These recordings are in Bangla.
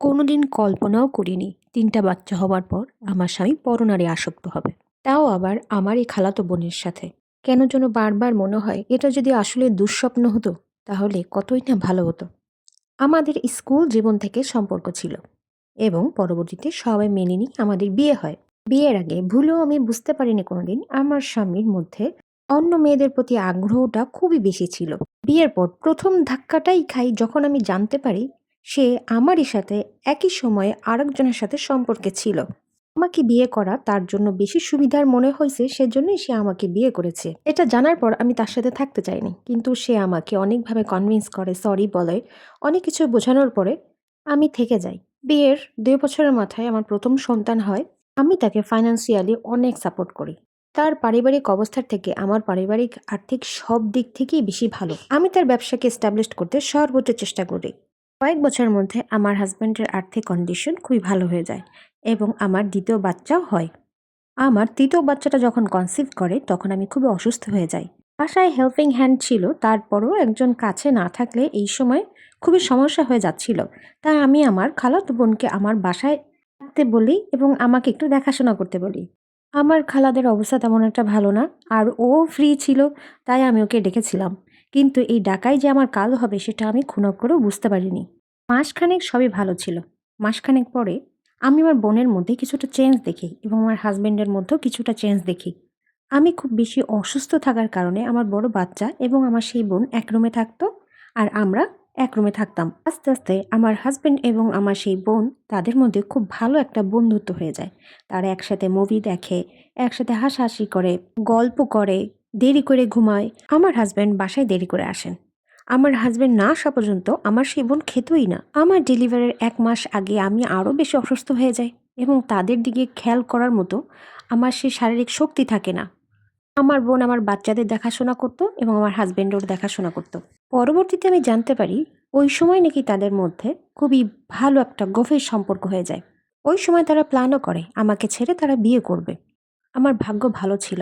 কোনোদিন কল্পনাও করিনি তিনটা বাচ্চা হবার পর আমার স্বামী পরনারে আসক্ত হবে। তাও আবার আমার এই খালাতো বোনের সাথে। কেন যেন বারবার মনে হয় এটা যদি আসলে দুঃস্বপ্ন হতো, তাহলে কতই না ভালো হতো। আমাদের স্কুল জীবন থেকে সম্পর্ক ছিল এবং পরবর্তীতে সবাই মেনে নিই আমাদের বিয়ে হয়। বিয়ের আগে ভুলেও আমি বুঝতে পারিনি কোনোদিন আমার স্বামীর মধ্যে অন্য মেয়েদের প্রতি আগ্রহটা খুবই বেশি ছিল। বিয়ের পর প্রথম ধাক্কাটাই খাই যখন আমি জানতে পারি সে আমারই সাথে একই সময়ে আরেকজনের সাথে সম্পর্কে ছিল। আমাকে বিয়ে করা তার জন্য বেশি সুবিধার মনে হয়েছে, সেজন্যই সে আমাকে বিয়ে করেছে। এটা জানার পর আমি তার সাথে থাকতে চাইনি, কিন্তু সে আমাকে অনেকভাবে কনভিন্স করে সরি বলে। অনেক কিছু বোঝানোর পরে আমি থেকে যাই। বিয়ের দুই বছরের মাথায় আমার প্রথম সন্তান হয়। আমি তাকে ফাইন্যান্সিয়ালি অনেক সাপোর্ট করি। তার পারিবারিক অবস্থার থেকে আমার পারিবারিক আর্থিক সব দিক থেকেই বেশি ভালো। আমি তার ব্যবসাকে এস্টাবলিশ করতে সর্বোচ্চ চেষ্টা করি। কয়েক বছরের মধ্যে আমার হাজব্যান্ডের আর্থিক কন্ডিশন খুবই ভালো হয়ে যায় এবং আমার দ্বিতীয় বাচ্চাও হয়। আমার তৃতীয় বাচ্চাটা যখন কনসিভ করে, তখন আমি খুবই অসুস্থ হয়ে যাই। বাসায় হেল্পিং হ্যান্ড ছিল, তারপরও একজন কাছে না থাকলে এই সময় খুবই সমস্যা হয়ে যাচ্ছিল। তাই আমি আমার খালাতো বোনকে আমার বাসায় থাকতে বলি এবং আমাকে একটু দেখাশোনা করতে বলি। আমার খালাদের অবস্থা তেমন একটা ভালো না, আর ও ফ্রি ছিল, তাই আমি ওকে ডেকেছিলাম। কিন্তু এই ডাকাই যে আমার কাল হবে, সেটা আমি খুনক করেও বুঝতে পারিনি। মাসখানেক সবই ভালো ছিল। মাসখানেক পরে আমি আমার বোনের মধ্যে কিছুটা চেঞ্জ দেখি এবং আমার হাজব্যান্ডের মধ্যেও কিছুটা চেঞ্জ দেখি। আমি খুব বেশি অসুস্থ থাকার কারণে আমার বড় বাচ্চা এবং আমার সেই বোন এক রুমে থাকতো আর আমরা এক রুমে থাকতাম। আস্তে আস্তে আমার হাজব্যান্ড এবং আমার সেই বোন তাদের মধ্যে খুব ভালো একটা বন্ধুত্ব হয়ে যায়। তারা একসাথে মুভি দেখে, একসাথে হাসাহাসি করে, গল্প করে, দেরি করে ঘুমায়। আমার হাজব্যান্ড বাসায় দেরি করে আসেন। আমার হাজব্যান্ড না আসা পর্যন্ত আমার সেই বোন খেতই না। আমার ডেলিভারির এক মাস আগে আমি আরও বেশি অসুস্থ হয়ে যাই এবং তাদের দিকে খেয়াল করার মতো আমার সেই শারীরিক শক্তি থাকে না। আমার বোন আমার বাচ্চাদের দেখাশোনা করতো এবং আমার হাজব্যান্ডেরও দেখাশোনা করতো। পরবর্তীতে আমি জানতে পারি ওই সময় নাকি তাদের মধ্যে খুবই ভালো একটা গভীর সম্পর্ক হয়ে যায়। ওই সময় তারা প্ল্যানও করে, আমাকে ছেড়ে তারা বিয়ে করবে। আমার ভাগ্য ভালো ছিল।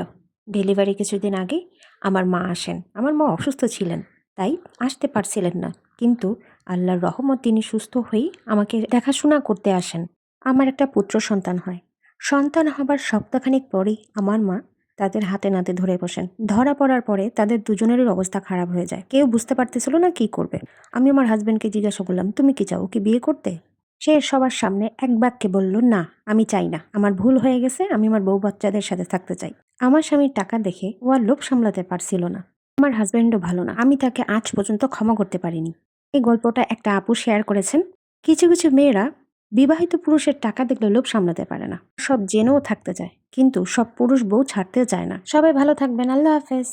ডেলিভারি কিছুদিন আগে আমার মা আসেন। আমার মা অসুস্থ ছিলেন। তাই আসতে পারছিলেন না। কিন্তু আল্লাহর রহমত তিনি সুস্থ হয়েই আমাকে দেখাশোনা করতে আসেন। আমার একটা পুত্র সন্তান হয়। সন্তান হবার সপ্তাহখানিক পরেই আমার মা তাদের হাতে নাতে ধরে বসেন। ধরা পড়ার পরে তাদের দুজনেরই অবস্থা খারাপ হয়ে যায়। কেউ বুঝতে পারতেছিল না কি করবে। আমি আমার হাজব্যান্ডকে জিজ্ঞাসা করলাম, তুমি কি চাও কি বিয়ে করতে? সে সবার সামনে এক বাক্যে বলল, না, আমি চাই না। আমার ভুল হয়ে গেছে, আমি আমার বউ বাচ্চাদের সাথে থাকতে চাই। আমার স্বামীর টাকা দেখে ও আর লোভ সামলাতে পারছিল না। আমার হাজব্যান্ডও ভালো না। আমি তাকে আজ পর্যন্ত ক্ষমা করতে পারিনি। এই গল্পটা একটা আপু শেয়ার করেছেন। কিছু কিছু মেয়েরা বিবাহিত পুরুষের টাকা দেখলে লোভ সামলাতে পারে না। সব জেনেও থাকতে চায়, কিন্তু সব পুরুষ বউ ছাড়তে চায় না। সবাই ভালো থাকবেন। আল্লাহ হাফেজ।